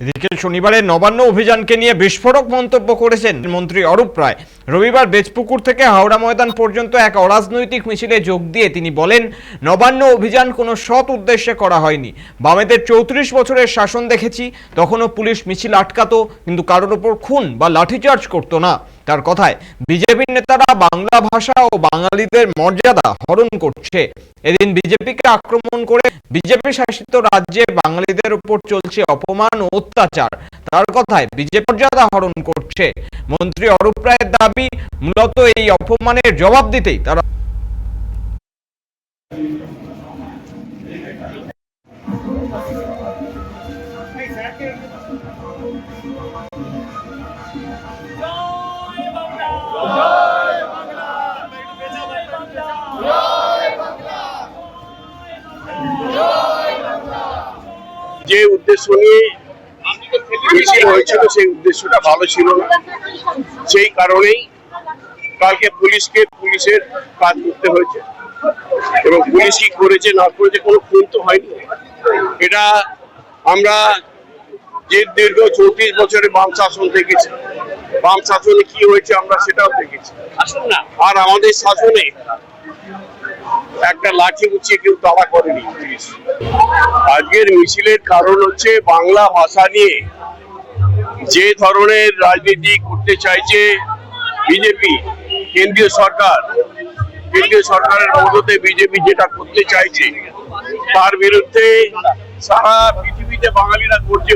এদিকে শনিবারে নবান্ন অভিযানকে নিয়ে বিস্ফোরক মন্তব্য করেছেন মন্ত্রী অরূপ রায়। রবিবার বেজপুকুর থেকে হাওড়া ময়দান পর্যন্ত এক অরাজনৈতিক মিছিলে যোগ দিয়ে তিনি বলেন, নবান্ন অভিযান কোনো সৎ উদ্দেশ্যে করা হয়নি। বামেদের চৌত্রিশ বছরের শাসন দেখেছি, তখনও পুলিশ মিছিল আটকাতো, কিন্তু কারোর ওপর খুন বা লাঠিচার্জ করতো না। তার কথায় বিজেপির নেতারা বাংলা ভাষা ও বাঙালিদের মর্যাদা হরণ করছে। এদিন বিজেপিকে আক্রমণ করে বিজেপি শাসিত রাজ্যে বাঙালিদের উপর চলছে অপমান ও অত্যাচার। তার কথায় বিজেপি মর্যাদা হরণ করছে। মন্ত্রী অরূপ রায়ের দাবি, মূলত এই অপমানের জবাব দিতেই তারা যে উদ্দেশ্য নিয়ে মিছিল হয়েছিল সেই উদ্দেশ্যটা ভালো ছিল না। সেই কারণেই কালকে পুলিশকে পুলিশের কাজ করতে হয়েছে। এবং পুলিশ কি করেছে না করেছে কোনো খুন তো হয়নি। এটা আমরা যে দীর্ঘ চৌত্রিশ বছরে বাম শাসন দেখেছি বাম শাসনে কি হয়েছে আমরা সেটাও দেখেছি। আর আমাদের শাসনে একটা লাঠি উঁচিয়ে কেউ তাড়া করেনি। আজকের মিছিলের কারণ হচ্ছে বাংলা ভাষা নিয়ে যে ধরনের রাজনীতি করতে চাইছে বিজেপি, কেন্দ্রীয় সরকার, কেন্দ্রীয় সরকারের মদতে বিজেপি যেটা করতে চাইছে, তার বিরুদ্ধে সারা পৃথিবীতে বাঙালিরা করছে